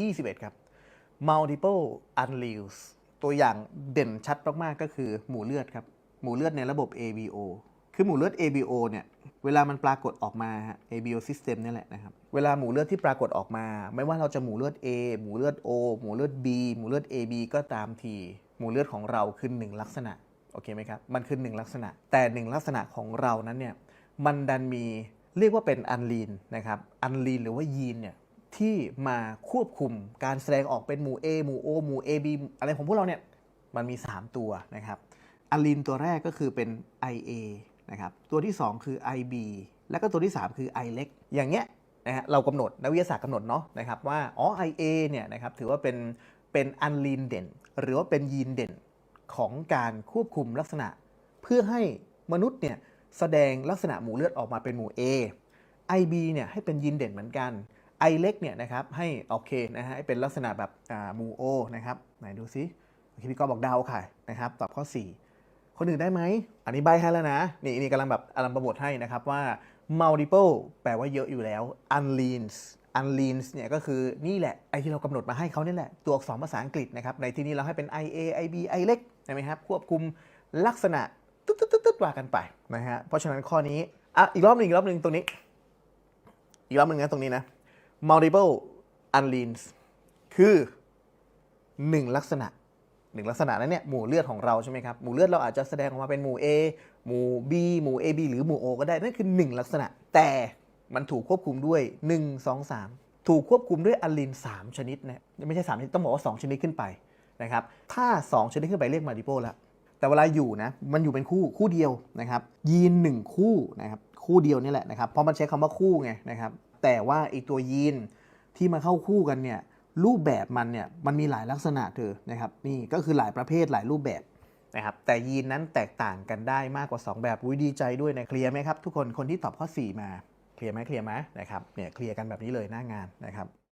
21 ครับ multiple alleles ตัวอย่างเด่นชัดมากๆก็คือหมู่เลือดครับ หมู่เลือดในระบบ ABO คือหมู่เลือด ABO เนี่ยเวลามันปรากฏออกมา ABO system เนี่ยแหละนะครับ เวลาหมู่เลือดที่ปรากฏออกมา ไม่ว่าเราจะหมู่เลือด A หมู่เลือด O หมู่เลือด B หมู่เลือด AB ก็ตามที หมู่เลือดของเราคือหนึ่งลักษณะ โอเคไหมครับ มันคือหนึ่งลักษณะ แต่หนึ่งลักษณะของเรานั้นเนี่ย มันดันมีเรียกว่าเป็นอันลีนนะครับ อันลีนหรือว่ายีนเนี่ย ที่มาควบคุมการแสดงออกเป็นหมู่ A หมู่ O หมู่ AB อะไรของพวกเราเนี่ยมันมี 3 ตัวนะครับอันลีนตัวแรกก็คือเป็น IA นะครับตัวที่ 2 คือ IB แล้วก็ตัวที่ 3 คือ I เล็กอย่างเงี้ยนะฮะเรากำหนดนักวิทยาศาสตร์กำหนดเนาะนะครับว่าอ๋อ IA เนี่ยนะครับถือว่าเป็นเป็นอันลีนเด่น หรือว่าเป็นยีนเด่นของการควบคุมลักษณะ เพื่อให้มนุษย์เนี่ยแสดงลักษณะหมู่เลือดออกมาเป็นหมู่ A IB เนี่ยให้เป็นยีนเด่นเหมือนกัน I เล็กเนี่ยนะครับให้โอเคนะฮะให้เป็นลักษณะแบบมู่ O นะครับไหนดูซิโอเคพี่ก็บอกดาวค่ะนะครับตอบข้อ 4 คนอื่นได้ไหม อันนี้ใบให้แล้วนะ นี่นี่กำลังแบบอลัมประบทให้นะครับว่า multiple แปลว่าเยอะอยู่แล้ว unleans unleans เนี่ยก็คือนี่แหละไอที่เรากำหนดมาให้เขานี่แหละ ตัวอักษรภาษาอังกฤษนะครับ ในที่นี้เราให้เป็น IA IB I เล็กใช่ไหมครับ ควบคุมลักษณะตึ๊ดตึ๊ดตึ๊ดตึ๊ดว่ากันไปนะฮะเพราะฉะนั้นข้อนี้อะอีกรอบหนึ่งอีกรอบหนึ่งตรงนี้ อีกรอบหนึ่งนะตรงนี้นะ multiple unleans คือหนึ่งลักษณะหนึ่งลักษณะนั้นเนี่ยหมู่เลือดของเราใช่ไหมครับหมู่เลือดเราอาจจะแสดงออกมาเป็นหมู่ A หมู่ B หมู่ AB หรือหมู่ O ก็ได้นั่นคือ 1 ลักษณะ แต่มันถูกควบคุมด้วย 1 2 3 ถูกควบคุมด้วยอะลีน 3 ชนิดนะไม่ใช่ 3 ชนิด ต้องบอกว่า 2 ชนิดขึ้นไปนะครับถ้า 2 ชนิดขึ้นไปเรียกมัลติโพแล้ว แต่เวลาอยู่นะมันอยู่เป็นคู่คู่เดียวนะครับยีน 1 คู่นะครับคู่เดียวนี่แหละนะครับเพราะมันใช้คำว่าคู่ไงนะครับ แต่ว่าไอตัวยีนที่มาเข้าคู่กันเนี่ยรูปแบบมันเนี่ยมันมีหลายลักษณะเธอนะครับนี่ก็คือหลายประเภทหลายรูปแบบนะครับแต่ยีนนั้นแตกต่างกันได้มากกว่า 2 แบบวิดีใจด้วยนะเคลียร์ไหมครับทุกคนคนที่ตอบข้อ 4 มาเคลียร์ไหมเคลียร์ไหมนะครับเนี่ยเคลียร์กันแบบนี้เลยหน้างานนะครับ